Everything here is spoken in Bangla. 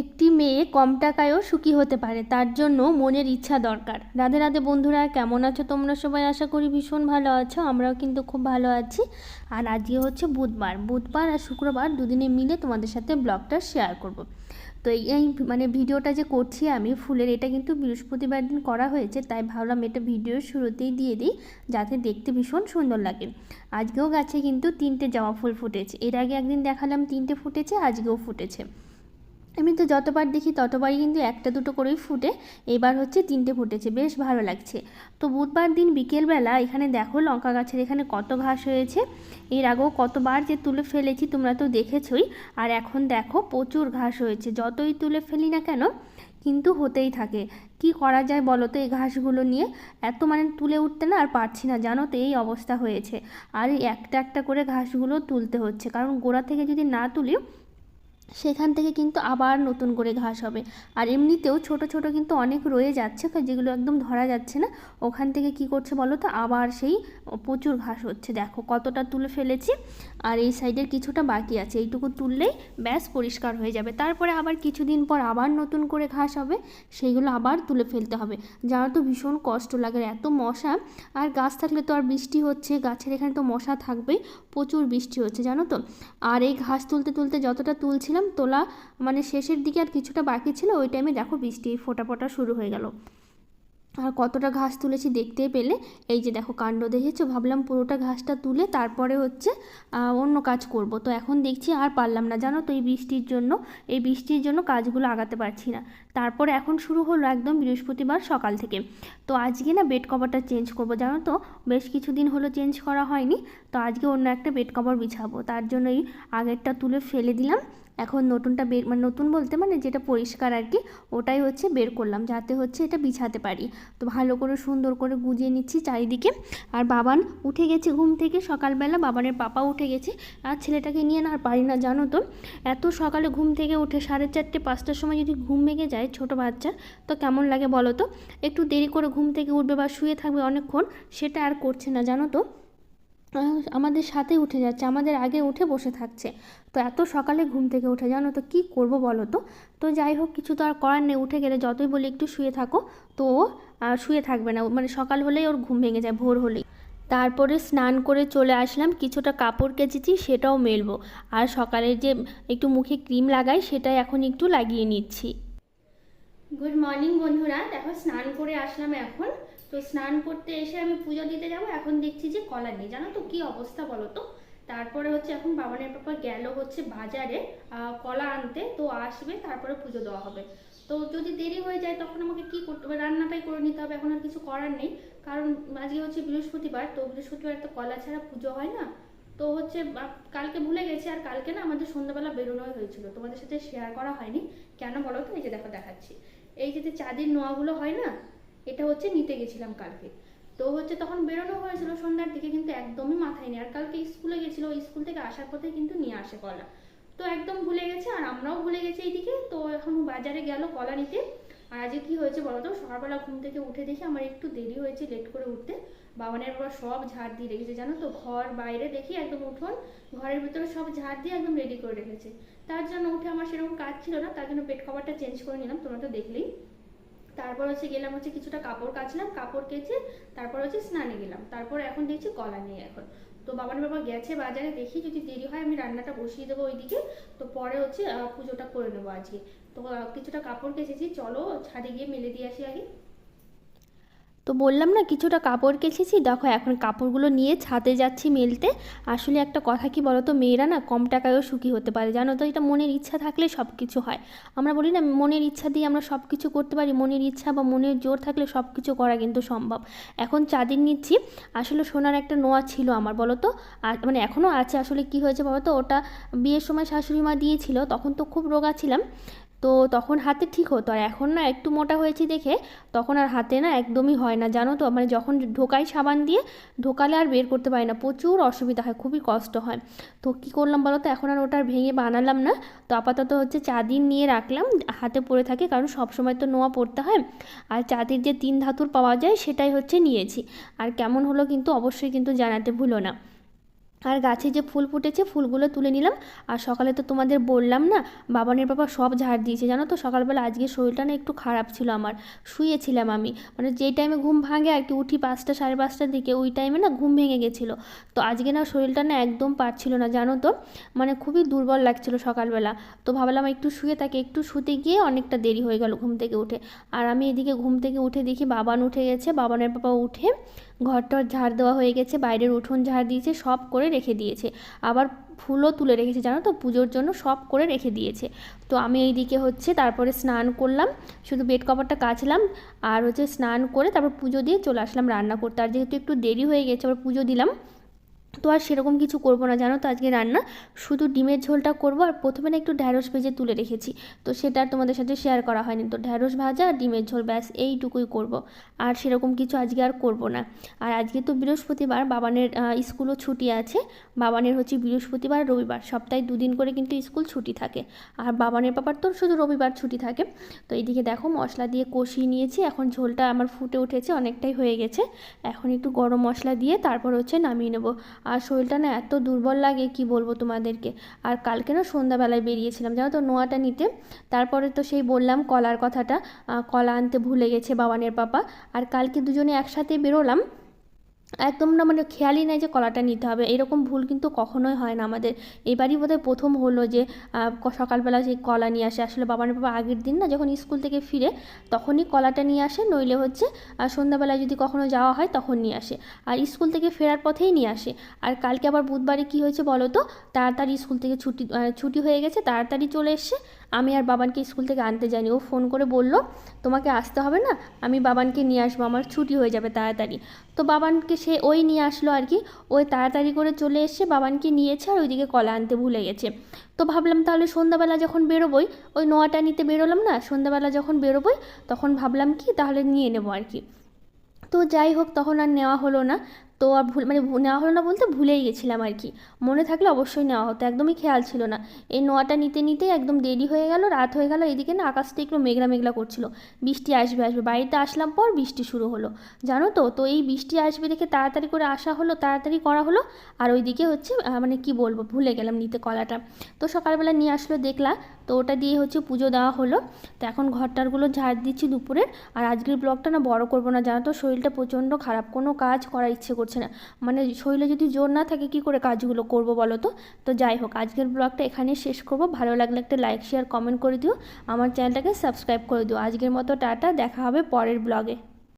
একটি মেয়ে কম টাকায়ও সুখী হতে পারে, তার জন্য মনের ইচ্ছা দরকার। রাধে রাধে বন্ধুরা, কেমন আছো তোমরা সবাই? আশা করি ভীষণ ভালো আছো, আমরাও কিন্তু খুব ভালো আছি। আর আজকে হচ্ছে বুধবার বুধবার আর শুক্রবার দুদিনে মিলে তোমাদের সাথে ব্লগটা শেয়ার করব। তো এই মানে ভিডিওটা যে করছি আমি, ফুলের এটা কিন্তু বৃহস্পতিবার দিন করা হয়েছে, তাই ভাবলাম এটা ভিডিওর শুরুতেই দিয়ে দিই, যাতে দেখতে ভীষণ সুন্দর লাগে। আজকেও গাছে কিন্তু তিনটে জবা ফুল ফুটেছে, এর আগে একদিন দেখালাম তিনটে ফুটেছে, আজকেও ফুটেছে। আমি তো যতবার দেখি ততবারই কিন্তু একটা দুটো করেই ফুটে, এবার হচ্ছে তিনটে ফুটেছে, বেশ ভালো লাগছে। তো বুধবার দিন বিকেলবেলা এখানে দেখো লঙ্কা গাছের এখানে কত ঘাস হয়েছে, এর আগেও কতবার যে তুলে ফেলেছি তোমরা তো দেখেছই, আর এখন দেখো প্রচুর ঘাস হয়েছে, যতই তুলে ফেলি না কেন কিন্তু হতেই থাকে। কি করা যায় বলো তো এই ঘাসগুলো নিয়ে? এত মানে তুলে উঠতে না আর পারছি না, জানো তো এই অবস্থা হয়েছে। আর একটা একটা করে ঘাসগুলো তুলতে হচ্ছে, কারণ গোড়া থেকে যদি না তুলি সেখান থেকে কিন্তু আবার নতুন করে ঘাস হবে। আর এমনিতেও ছোট ছোট কিন্তু অনেক রয়ে যাচ্ছে তো যেগুলো একদম ধরা যাচ্ছে না। ওখান থেকে কি করছে বলো তো? আবার সেই প্রচুর ঘাস হচ্ছে। দেখো কতটা তুলে ফেলেছি। আর এই সাইডের কিছুটা বাকি আছে। এইটুকু তুললেই ব্যাস পরিষ্কার হয়ে যাবে। তারপরে আবার কিছুদিন পর আবার নতুন করে ঘাস হবে। সেইগুলো আবার তুলে ফেলতে হবে। যারা তো ভীষণ কষ্ট লাগে এত মশা। আর গাছ থাকলে তো আর বৃষ্টি হচ্ছে, গাছের এখানে তো মশা থাকবেই। প্রচুর বৃষ্টি হচ্ছে, জানো তো? আর এই ঘাস তুলতে তুলতে যতটা তুলছিলাম তোলা মানে শেষের দিকে আর কিছুটা বাকি ছিল, ওই টাইমে দেখো বৃষ্টি ফোটা ফোটা শুরু হয়ে গেল। আর কতটা ঘাস তুলেছি দেখতেই পেলে, এই যে দেখো কাণ্ড দেখেছ, ভাবলাম পুরোটা ঘাসটা তুলে তারপরে হচ্ছে অন্য কাজ করব। তো এখন দেখছি আর পারলাম না, জানো তো এই বৃষ্টির জন্য, এই বৃষ্টির জন্য কাজগুলো আগাতে পারছি না। তারপরে এখন শুরু হলো একদম বৃহস্পতিবার সকাল থেকে। তো আজকে না বেড কভারটা চেঞ্জ করব, জানো তো, বেশ কিছুদিন হলো চেঞ্জ করা হয়নি, তো আজকে অন্য একটা বেড কভার বিছাবো। তার জন্য এই আগেরটা তুলে ফেলে দিলাম। এখন নতুনটা বের মানে নতুন বলতে মানে যেটা পরিষ্কার আর কি, ওটাই হচ্ছে বের করলাম যাতে হচ্ছে এটা বিছাতে পারি। তো ভালো করে সুন্দর করে গুজিয়ে নিচ্ছি চারিদিকে। আর বাবান উঠে গেছে ঘুম থেকে, সকালবেলা বাবানের পাপা উঠে গেছে। আর ছেলেটাকে নিয়ে না আর পারি না, জানো তো। এত সকালে ঘুম থেকে উঠে সাড়ে চারটে, পাঁচটার সময় যদি ঘুম ভেঙে যায় ছোট বাচ্চা, তো কেমন লাগে বলো তো? একটু দেরি করে ঘুম থেকে উঠবে বা শুয়ে থাকবে অনেকক্ষণ, সেটা আর করছে না, জানো তো। আমাদের সাথে উঠে যাচ্ছে, আমাদের আগে উঠে বসে থাকছে। তো এত সকালে ঘুম থেকে উঠে জানো তো কী করব বলো তো? তো যাই হোক, কিছু তো আর করার নেই, উঠে গেলে যতই বলি একটু শুয়ে থাকো। তো আর শুয়ে থাকবে না মানে সকাল হলেই ওর ঘুম ভেঙে যায়, ভোর হলেই। তারপরে স্নান করে চলে আসলাম, কিছুটা কাপড় কেচেছি, সেটাও মেলবো। আর সকালের যে একটু মুখে ক্রিম লাগাই, সেটাই এখন একটু লাগিয়ে নিচ্ছি। গুড মর্নিং বন্ধুরা, দেখো স্নান করে আসলাম এখন। তো স্নান করতে এসে আমি পুজো দিতে যাব, এখন দেখছি যে কলা নেই। জানো তো কি অবস্থা বলো তো? তারপরে হচ্ছে এখন বাবানের পাপা গেল হচ্ছে বাজারে কলা আনতে, তো আসবে, তারপরে পুজো দেওয়া হবে। তো যদি দেরি হয়ে যায় তখন আমাকে কি করতে হবে? রান্নাটাই করে নিতে হবে, এখন আর কিছু করার নেই। কারণ আজকে হচ্ছে বৃহস্পতিবার, তো বৃহস্পতিবার তো কলা ছাড়া পুজো হয় না। তো হচ্ছে কালকে ভুলে গেছি, আর কালকে না আমাদের সন্ধ্যাবেলা বেরোনোই হয়েছিল। তোমাদের সাথে শেয়ার করা হয়নি। কেন বলো তো? এই যে দেখো দেখাচ্ছি। এই যে চাঁদের নোয়াগুলো হয় না? এটা হচ্ছে নিতে গেছিলাম কালকে। তো হচ্ছে তখন বেরোনো হয়েছিল সন্ধ্যার দিকে, কিন্তু একদমই মাথায় নেই। আর কালকে স্কুলে গেছিল স্কুল থেকে আসার পথে কিন্তু নিয়ে আসে কলা। তো একদম ভুলে গেছে, আর আমরাও ভুলে গেছি এইদিকে। তো এখন বাজারে গেল কলা নিতে। আর আজকে কি হয়েছে বলতো সকালবেলা ঘুম থেকে উঠে দেখি আমার একটু দেরি হয়েছে লেট করে উঠতে। বাবানের বাবা সব ঝাড় দিয়ে রেখেছে, জানো তো? ঘর বাইরে দেখি একদম উঠোন, ঘরের ভিতরে সব ঝাড় দিয়ে একদম রেডি করে রেখেছে। তার জন্য উঠে আমার সেরকম কাজ ছিল না, তার জন্য পেট কভারটা চেঞ্জ করে নিলাম, তোমরা তো দেখলেই। তারপর হচ্ছে গেলাম হচ্ছে কিছুটা কাপড় কাচলাম, কাপড় কেচে তারপর হচ্ছে স্নানে গেলাম। তারপর এখন দেখছি কলা নেই এখন। তো বাবান বাবা গেছে বাজারে, দেখি যদি দেরি হয় আমি রান্নাটা বসিয়ে দেবো ওইদিকে। তো পরে হচ্ছে পুজোটা করে নেব আজকে। তো কিছুটা কাপড় কেচেছি, চলো ছাদে গিয়ে মেলে দিয়ে আসি আগে। তো বললাম না, কিছুটা কাপড় কেচেছি। দেখো, এখন কাপড়গুলো নিয়ে ছাদে যাচ্ছি মেলতে। আসলে একটা কথা কি বলো তো মেয়েরা না কম টাকায়ও সুখী হতে পারে। জানো তো, এটা মনের ইচ্ছা থাকলে সব কিছু হয়। আমরা বলি না, মনের ইচ্ছা দিয়ে আমরা সব কিছু করতে পারি। মনের ইচ্ছা বা মনের জোর থাকলে সব কিছু করা কিন্তু সম্ভব। এখন চাঁদিন নিচ্ছি। আসলে সোনার একটা নোয়া ছিল আমার বলো তো মানে এখনও আছে। আসলে কি হয়েছে বলো তো ওটা বিয়ের সময় শাশুড়ি মা দিয়েছিল, তখন তো খুব রোগা ছিলাম। তো তখন হাতে ঠিক হতো। আর এখন না একটু মোটা হয়েছি দেখে তখন আর হাতে না একদমই হয় না, জানো তো? মানে যখন ঢোকাই সাবান দিয়ে, ঢোকালে আর বের করতে পারি না। প্রচুর অসুবিধা হয়, খুবই কষ্ট হয়। তো কী করলাম বলো তো? এখন আর ওটা ভেঙে বানালাম না। তো আপাতত হচ্ছে চাঁদির নিয়ে রাখলাম, হাতে পরে থাকে, কারণ সব সময় তো নোয়া পড়তে হয়। আর চাঁদির যে তিন ধাতুর পাওয়া যায় সেটাই হচ্ছে নিয়েছি। আর কেমন হলো কিন্তু অবশ্যই কিন্তু জানাতে ভুলো না। আর গাছে যে ফুল ফুটেছে, ফুলগুলো তুলে নিলাম। আর সকালে তো তোমাদের বললাম না, বাবানের বাবা সব ঝাড় দিয়েছে, জানো তো? সকালবেলা আজকে শরীরটা না একটু খারাপ ছিল আমার। শুয়েছিলাম আমি। মানে যেই টাইমে ঘুম ভাঙে, আর কি উঠি পাঁচটা, সাড়ে পাঁচটার দিকে, ওই টাইমে না ঘুম ভেঙে গেছিল। তো আজকে না শরীরটা না একদম পারছিল না, জানো তো? মানে খুবই দুর্বল লাগছিল সকালবেলা। তো ভাবলাম একটু শুয়ে তাকে একটু শুতে গিয়ে অনেকটা দেরি হয়ে গেল ঘুম থেকে উঠে। আর আমি এদিকে ঘুম থেকে উঠে দেখি বাবান উঠে গেছে, বাবানের বাবা উঠে ঘরটার ঝাড় দেওয়া হয়ে গেছে, বাইরের উঠোন ঝাড় দিয়েছে, সব করে রেখে দিয়েছে। আবার ফুলও তুলে রেখেছে, জানো তো? পুজোর জন্য সব করে রেখে দিয়েছে। তো আমি এই দিকে হচ্ছে তারপরে স্নান করলাম, শুধু বেড কভারটা কাচলাম আর হচ্ছে স্নান করে তারপর পুজো দিয়ে চলে আসলাম রান্না করতে। আর যেহেতু একটু দেরি হয়ে গেছে, আবার পুজো দিলাম তো আর সেরকম কিছু করব না, জানো তো? আজকে রান্না শুধু ডিমের ঝোলটা করব আর প্রথমে না একটু ঢ্যাঁড়স ভেজে তুলে রেখেছি। তো সেটা আর তোমাদের সাথে শেয়ার করা হয়নি। তো ঢ্যাঁড়স ভাজা আর ডিমের ঝোল, ব্যাস এইটুকুই করব। আর সেরকম কিছু আজকে আর করব না। আর আজকে তো বৃহস্পতিবার, বাবানের স্কুলও ছুটি আছে। বাবানের হচ্ছে বৃহস্পতিবার, রবিবার। সপ্তাহে দুদিন করে কিন্তু স্কুল ছুটি থাকে। আর বাবানের পাপার তো শুধু রবিবার ছুটি থাকে। তো এইদিকে দেখো মশলা দিয়ে কষিয়ে নিয়েছি। এখন ঝোলটা আমার ফুটে উঠেছে, অনেকটাই হয়ে গেছে। এখন একটু গরম মশলা দিয়ে তারপর হচ্ছে নামিয়ে নেব। আর শরীরটা না এত দুর্বল লাগে, কি বলব তোমাদেরকে? আর কালকে না সন্ধ্যাবেলায় বেরিয়েছিলাম, জানো তো নোয়াটা নিতে? তারপরে তো সেই বললাম কলার কথাটা কলা আনতে ভুলে গেছে বাবানের পাপা। আর কালকে দুজনে একসাথে বেরোলাম একদম না মানে খেয়ালই নাই যে কলাটা নিতে হবে। এরকম ভুল কিন্তু কখনোই হয় না আমাদের। এবারই বোধহয় প্রথম হলো যে সকালবেলা যে কলা নিয়ে আসে। আসলে বাবার বাবা আগের দিন না যখন স্কুল থেকে ফিরে, তখনই কলাটা নিয়ে আসে। নইলে হচ্ছে সন্ধ্যাবেলায় যদি কখনো যাওয়া হয় তখন নিয়ে আসে। আর স্কুল থেকে ফেরার পথেই নিয়ে আসে। আর কালকে আবার বুধবারে কি হয়েছে বলো তো? তাড়াতাড়ি স্কুল থেকে ছুটি ছুটি হয়ে গেছে, তাড়াতাড়ি চলে এসছে আমি আর বাবানকে স্কুল থেকে আনতে যাইনি। ও ফোন করে বলল, তোমাকে আসতে হবে না? আমি বাবানকে নিয়ে আসব, আমার ছুটি হয়ে যাবে তাড়াতাড়ি। তো বাবানকে সে ওই নিয়ে আসলো আর কি। ওই তাড়াতাড়ি করে চলে এসে বাবানকে নিয়েছে আর ওইদিকে কলা আনতে ভুলে গেছে। তো ভাবলাম তাহলে সন্ধ্যাবেলা যখন বেরোবোই, ওই নোয়াটা নিতে বেরোলাম না, সন্ধ্যাবেলা যখন বেরোবোই, তখন ভাবলাম কি, তাহলে নিয়ে নেব আর কি। তো যাই হোক, তখন আর নেওয়া হলো না। তো আর ভুল মানে নেওয়া হলো না বলতে ভুলেই গেছিলাম আর কি। মনে থাকলে অবশ্যই নেওয়া হতো, একদমই খেয়াল ছিল না। এই নোয়াটা নিতে নিতে একদম দেরি হয়ে গেল, রাত হয়ে গেল, এদিকে না আকাশটা একটু মেঘলা মেঘলা করছিল। বৃষ্টি আসবে আসবে, বাড়িতে আসলাম পর বৃষ্টি শুরু হলো। জানো তো তো এই বৃষ্টি আসবে দেখে তাড়াতাড়ি করে আসা হলো, তাড়াতাড়ি করা হলো, আর ওইদিকে হচ্ছে মানে কি বলব, ভুলে গেলাম নিতে কলাটা। তো সকালবেলা নিয়ে আসলো দেখলাম তো ওটা দিয়ে হচ্ছে পুজো দেওয়া হলো। তো এখন ঘরটারগুলো ঝাড় দিচ্ছি দুপুরের আর আজকের ব্লগটা না বড় করব না। জানো তো শরীরটা প্রচণ্ড খারাপ, কোনো কাজ করার ইচ্ছে করছে না। মানে শরীরে যদি জোর না থাকে কি করে কাজগুলো করব বলো তো? তো যাই হোক, আজকের ব্লগটা এখানে শেষ করব। ভালো লাগলে একটা লাইক, শেয়ার, কমেন্ট করে দিও। আমার চ্যানেলটাকে সাবস্ক্রাইব করে দিও। আজকের মতো টাটা, দেখা হবে পরের ব্লগে।